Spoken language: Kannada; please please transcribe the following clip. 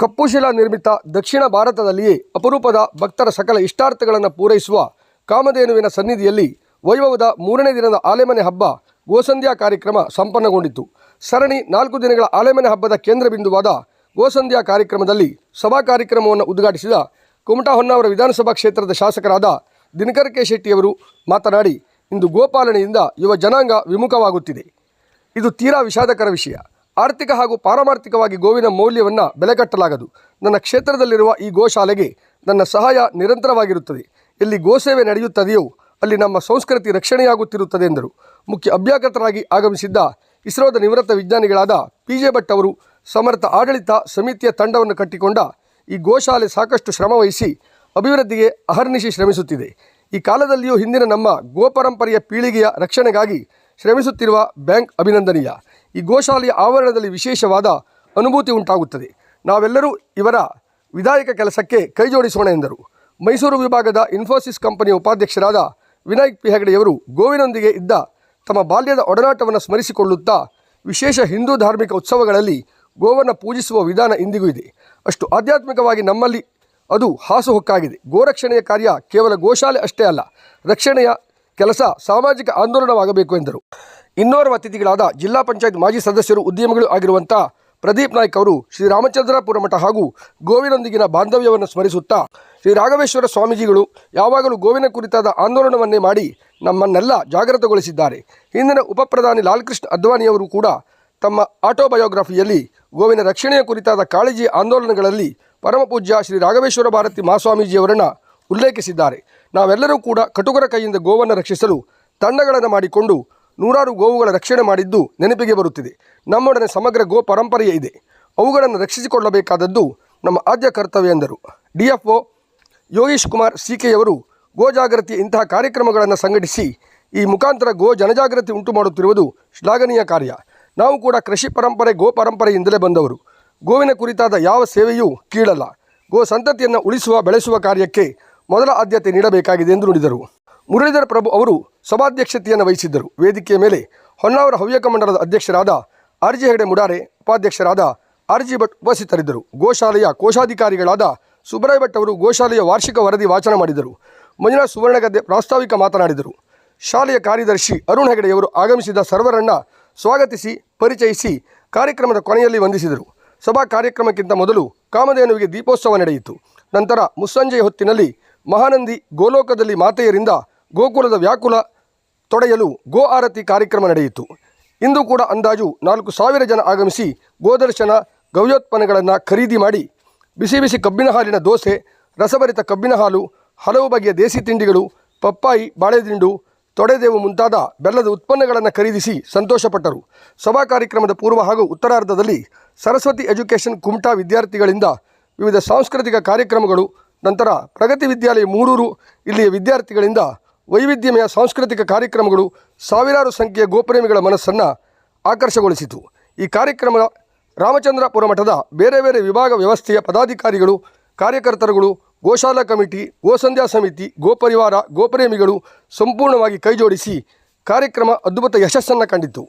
ಕಪ್ಪುಶಿಲಾ ನಿರ್ಮಿತ ದಕ್ಷಿಣ ಭಾರತದಲ್ಲಿಯೇ ಅಪರೂಪದ ಭಕ್ತರ ಸಕಲ ಇಷ್ಟಾರ್ಥಗಳನ್ನು ಪೂರೈಸುವ ಕಾಮಧೇನುವಿನ ಸನ್ನಿಧಿಯಲ್ಲಿ ವೈಭವದ ಮೂರನೇ ದಿನದ ಆಲೆಮನೆ ಹಬ್ಬ ಗೋಸಂಧ್ಯಾ ಕಾರ್ಯಕ್ರಮ ಸಂಪನ್ನಗೊಂಡಿತು. ಸರಣಿ ನಾಲ್ಕು ದಿನಗಳ ಆಲೆಮನೆ ಹಬ್ಬದ ಕೇಂದ್ರ ಬಿಂದುವಾದ ಗೋಸಂಧ್ಯಾ ಕಾರ್ಯಕ್ರಮದಲ್ಲಿ ಸಭಾ ಕಾರ್ಯಕ್ರಮವನ್ನು ಉದ್ಘಾಟಿಸಿದ ಕುಮಟಾ ಹೊನ್ನಾವರ ವಿಧಾನಸಭಾ ಕ್ಷೇತ್ರದ ಶಾಸಕರಾದ ದಿನಕರ್ ಕೆ ಶೆಟ್ಟಿಯವರು ಮಾತನಾಡಿ, ಇಂದು ಗೋಪಾಲನೆಯಿಂದ ಯುವ ಜನಾಂಗ ವಿಮುಖವಾಗುತ್ತಿದೆ. ಇದು ತೀರಾ ವಿಷಾದಕರ ವಿಷಯ. ಆರ್ಥಿಕ ಹಾಗೂ ಪಾರಮಾರ್ಥಿಕವಾಗಿ ಗೋವಿನ ಮೌಲ್ಯವನ್ನು ಬೆಲೆ ಕಟ್ಟಲಾಗದು ನನ್ನ ಕ್ಷೇತ್ರದಲ್ಲಿರುವ ಈ ಗೋಶಾಲೆಗೆ ನನ್ನ ಸಹಾಯ ನಿರಂತರವಾಗಿರುತ್ತದೆ. ಎಲ್ಲಿ ಗೋಸೇವೆ ನಡೆಯುತ್ತದೆಯೋ ಅಲ್ಲಿ ನಮ್ಮ ಸಂಸ್ಕೃತಿ ರಕ್ಷಣೆಯಾಗುತ್ತಿರುತ್ತದೆ ಎಂದರು. ಮುಖ್ಯ ಅಭ್ಯಾಗತರಾಗಿ ಆಗಮಿಸಿದ್ದ ಇಸ್ರೋದ ನಿವೃತ್ತ ವಿಜ್ಞಾನಿಗಳಾದ ಪಿ ಜೆ ಭಟ್ ಅವರು ಸಮರ್ಥ ಆಡಳಿತ ಸಮಿತಿಯ ತಂಡವನ್ನು ಕಟ್ಟಿಕೊಂಡ ಈ ಗೋಶಾಲೆ ಸಾಕಷ್ಟು ಶ್ರಮವಹಿಸಿ ಅಭಿವೃದ್ಧಿಗೆ ಅಹರ್ನಿಶಿ ಶ್ರಮಿಸುತ್ತಿದೆ. ಈ ಕಾಲದಲ್ಲಿಯೂ ಹಿಂದಿನ ನಮ್ಮ ಗೋಪರಂಪರೆಯ ಪೀಳಿಗೆಯ ರಕ್ಷಣೆಗಾಗಿ ಶ್ರಮಿಸುತ್ತಿರುವ ಬ್ಯಾಂಕ್ ಅಭಿನಂದನೀಯ. ಈ ಗೋಶಾಲೆಯ ಆವರಣದಲ್ಲಿ ವಿಶೇಷವಾದ ಅನುಭೂತಿ ಉಂಟಾಗುತ್ತದೆ. ನಾವೆಲ್ಲರೂ ಇವರ ವಿಧಾಯಕ ಕೆಲಸಕ್ಕೆ ಕೈಜೋಡಿಸೋಣ ಎಂದರು. ಮೈಸೂರು ವಿಭಾಗದ ಇನ್ಫೋಸಿಸ್ ಕಂಪನಿಯ ಉಪಾಧ್ಯಕ್ಷರಾದ ವಿನಾಯಕ್ ಪಿ. ಹೆಗಡೆಯವರು ಗೋವಿನೊಂದಿಗೆ ಇದ್ದ ತಮ್ಮ ಬಾಲ್ಯದ ಒಡನಾಟವನ್ನು ಸ್ಮರಿಸಿಕೊಳ್ಳುತ್ತಾ ವಿಶೇಷ ಹಿಂದೂ ಧಾರ್ಮಿಕ ಉತ್ಸವಗಳಲ್ಲಿ ಗೋವನ್ನು ಪೂಜಿಸುವ ವಿಧಾನ ಇಂದಿಗೂ ಇದೆ. ಅಷ್ಟು ಆಧ್ಯಾತ್ಮಿಕವಾಗಿ ನಮ್ಮಲ್ಲಿ ಅದು ಹಾಸುಹೊಕ್ಕಾಗಿದೆ. ಗೋರಕ್ಷಣೆಯ ಕಾರ್ಯ ಕೇವಲ ಗೋಶಾಲೆ ಅಷ್ಟೇ ಅಲ್ಲ, ರಕ್ಷಣೆಯ ಕೆಲಸ ಸಾಮಾಜಿಕ ಆಂದೋಲನವಾಗಬೇಕು ಎಂದರು. ಇನ್ನೋರ್ವ ಅತಿಥಿಗಳಾದ ಜಿಲ್ಲಾ ಪಂಚಾಯತ್ ಮಾಜಿ ಸದಸ್ಯರು ಉದ್ಯಮಿಗಳು ಆಗಿರುವಂಥ ಪ್ರದೀಪ್ ನಾಯ್ಕ್ ಅವರು ಶ್ರೀ ರಾಮಚಂದ್ರಾಪುರ ಮಠ ಹಾಗೂ ಗೋವಿನೊಂದಿಗಿನ ಬಾಂಧವ್ಯವನ್ನು ಸ್ಮರಿಸುತ್ತಾ ಶ್ರೀ ರಾಘವೇಶ್ವರ ಸ್ವಾಮೀಜಿಗಳು ಯಾವಾಗಲೂ ಗೋವಿನ ಕುರಿತಾದ ಆಂದೋಲನವನ್ನೇ ಮಾಡಿ ನಮ್ಮನ್ನೆಲ್ಲ ಜಾಗೃತಗೊಳಿಸಿದ್ದಾರೆ. ಹಿಂದಿನ ಉಪಪ್ರಧಾನಿ ಲಾಲ್ಕೃಷ್ಣ ಅದ್ವಾನಿಯವರು ಕೂಡ ತಮ್ಮ ಆಟೋಬಯೋಗ್ರಫಿಯಲ್ಲಿ ಗೋವಿನ ರಕ್ಷಣೆಯ ಕುರಿತಾದ ಕಾಳಜಿ ಆಂದೋಲನಗಳಲ್ಲಿ ಪರಮಪೂಜ್ಯ ಶ್ರೀ ರಾಘವೇಶ್ವರ ಭಾರತಿ ಮಹಾಸ್ವಾಮೀಜಿಯವರನ್ನು ಉಲ್ಲೇಖಿಸಿದ್ದಾರೆ. ನಾವೆಲ್ಲರೂ ಕೂಡ ಕಟುಕರ ಕೈಯಿಂದ ಗೋವನ್ನು ರಕ್ಷಿಸಲು ತಂಡಗಳನ್ನು ಮಾಡಿಕೊಂಡು ನೂರಾರು ಗೋವುಗಳ ರಕ್ಷಣೆ ಮಾಡಿದ್ದು ನೆನಪಿಗೆ ಬರುತ್ತಿದೆ. ನಮ್ಮೊಡನೆ ಸಮಗ್ರ ಗೋ ಪರಂಪರೆಯೇ ಇದೆ. ಅವುಗಳನ್ನು ರಕ್ಷಿಸಿಕೊಳ್ಳಬೇಕಾದದ್ದು ನಮ್ಮ ಆದ್ಯ ಕರ್ತವ್ಯ ಎಂದರು. D F O Yogish Kumar ಸಿಕೆಯವರು ಗೋ ಜಾಗೃತಿ ಇಂತಹ ಕಾರ್ಯಕ್ರಮಗಳನ್ನು ಸಂಘಟಿಸಿ ಈ ಮುಖಾಂತರ ಗೋ ಜನಜಾಗೃತಿ ಉಂಟು ಮಾಡುತ್ತಿರುವುದು ಶ್ಲಾಘನೀಯ ಕಾರ್ಯ. ನಾವು ಕೂಡ ಕೃಷಿ ಪರಂಪರೆ, ಗೋ ಪರಂಪರೆಯಿಂದಲೇ ಬಂದವರು. ಗೋವಿನ ಕುರಿತಾದ ಯಾವ ಸೇವೆಯೂ ಕೀಳಲ್ಲ. ಗೋ ಸಂತತಿಯನ್ನು ಉಳಿಸುವ, ಬೆಳೆಸುವ ಕಾರ್ಯಕ್ಕೆ ಮೊದಲ ಆದ್ಯತೆ ನೀಡಬೇಕಾಗಿದೆ ಎಂದು ನುಡಿದರು. ಮುರಳೀಧರ ಪ್ರಭು ಅವರು ಸಭಾಧ್ಯಕ್ಷತೆಯನ್ನು ವಹಿಸಿದ್ದರು. ವೇದಿಕೆಯ ಮೇಲೆ ಹೊನ್ನಾವರ ಹವ್ಯಕ ಮಂಡಲದ ಅಧ್ಯಕ್ಷರಾದ ಆರ್ ಜಿ ಹೆಗಡೆ ಮುಡಾರೆ ಉಪಾಧ್ಯಕ್ಷರಾದ ಆರ್ ಜಿ ಭಟ್ ಉಪಸ್ಥಿತರಿದ್ದರು. ಗೋಶಾಲೆಯ ಕೋಶಾಧಿಕಾರಿಗಳಾದ ಸುಬ್ರಾಯ್ ಭಟ್ ಅವರು ಗೋಶಾಲೆಯ ವಾರ್ಷಿಕ ವರದಿ ವಾಚನ ಮಾಡಿದರು. ಮಂಜುನಾಥ್ ಸುವರ್ಣಗದ್ದೆ ಪ್ರಾಸ್ತಾವಿಕ ಮಾತನಾಡಿದರು. ಶಾಲೆಯ ಕಾರ್ಯದರ್ಶಿ ಅರುಣ್ ಹೆಗಡೆಯವರು ಆಗಮಿಸಿದ ಸರ್ವರನ್ನ ಸ್ವಾಗತಿಸಿ, ಪರಿಚಯಿಸಿ ಕಾರ್ಯಕ್ರಮದ ಕೊನೆಯಲ್ಲಿ ವಂದಿಸಿದರು. ಸಭಾ ಕಾರ್ಯಕ್ರಮಕ್ಕಿಂತ ಮೊದಲು ಕಾಮಧೇನುವಿಗೆ ದೀಪೋತ್ಸವ ನಡೆಯಿತು. ನಂತರ ಮುಸ್ಸಂಜೆಯ ಹೊತ್ತಿನಲ್ಲಿ ಮಹಾನಂದಿ ಗೋಲೋಕದಲ್ಲಿ ಮಾತೆಯರಿಂದ ಗೋಕುಲದ ವ್ಯಾಕುಲ ತೊಡೆಯಲು ಗೋ ಆರತಿ ಕಾರ್ಯಕ್ರಮ ನಡೆಯಿತು. ಇಂದು ಕೂಡ ಅಂದಾಜು ನಾಲ್ಕು ಸಾವಿರ ಜನ ಆಗಮಿಸಿ ಗೋದರ್ಶನ ಗವ್ಯೋತ್ಪನ್ನಗಳನ್ನು ಖರೀದಿ ಮಾಡಿ ಬಿಸಿ ಬಿಸಿ ಕಬ್ಬಿನ ಹಾಲಿನ ದೋಸೆ, ರಸಭರಿತ ಕಬ್ಬಿನ ಹಾಲು, ಹಲವು ಬಗೆಯ ದೇಸಿ ತಿಂಡಿಗಳು, ಪಪ್ಪಾಯಿ, ಬಾಳೆದಿಂಡು, ತೊಡೆದೇವು ಮುಂತಾದ ಬೆಲ್ಲದ ಉತ್ಪನ್ನಗಳನ್ನು ಖರೀದಿಸಿ ಸಂತೋಷಪಟ್ಟರು. ಸಭಾ ಕಾರ್ಯಕ್ರಮದ ಪೂರ್ವ ಹಾಗೂ ಉತ್ತರಾರ್ಧದಲ್ಲಿ ಸರಸ್ವತಿ ಎಜುಕೇಷನ್ ಕುಮಟಾ ವಿದ್ಯಾರ್ಥಿಗಳಿಂದ ವಿವಿಧ ಸಾಂಸ್ಕೃತಿಕ ಕಾರ್ಯಕ್ರಮಗಳು ನಂತರ ಪ್ರಗತಿ ವಿದ್ಯಾಲಯ ಮೂರೂರು, ಇಲ್ಲಿಯ ವಿದ್ಯಾರ್ಥಿಗಳಿಂದ ವೈವಿಧ್ಯಮಯ ಸಾಂಸ್ಕೃತಿಕ ಕಾರ್ಯಕ್ರಮಗಳು ಸಾವಿರಾರು ಸಂಖ್ಯೆಯ ಗೋಪ್ರೇಮಿಗಳ ಮನಸ್ಸನ್ನು ಆಕರ್ಷಗೊಳಿಸಿತು. ಈ ಕಾರ್ಯಕ್ರಮ ರಾಮಚಂದ್ರಪುರ ಮಠದ ಬೇರೆ ಬೇರೆ ವಿಭಾಗ ವ್ಯವಸ್ಥೆಯ ಪದಾಧಿಕಾರಿಗಳು, ಕಾರ್ಯಕರ್ತರುಗಳು, ಗೋಶಾಲಾ ಕಮಿಟಿ, ಗೋಸಂಧ್ಯಾ ಸಮಿತಿ, ಗೋಪರಿವಾರ, ಗೋಪ್ರೇಮಿಗಳು ಸಂಪೂರ್ಣವಾಗಿ ಕೈಜೋಡಿಸಿ ಕಾರ್ಯಕ್ರಮ ಅದ್ಭುತ ಯಶಸ್ಸನ್ನು ಕಂಡಿತು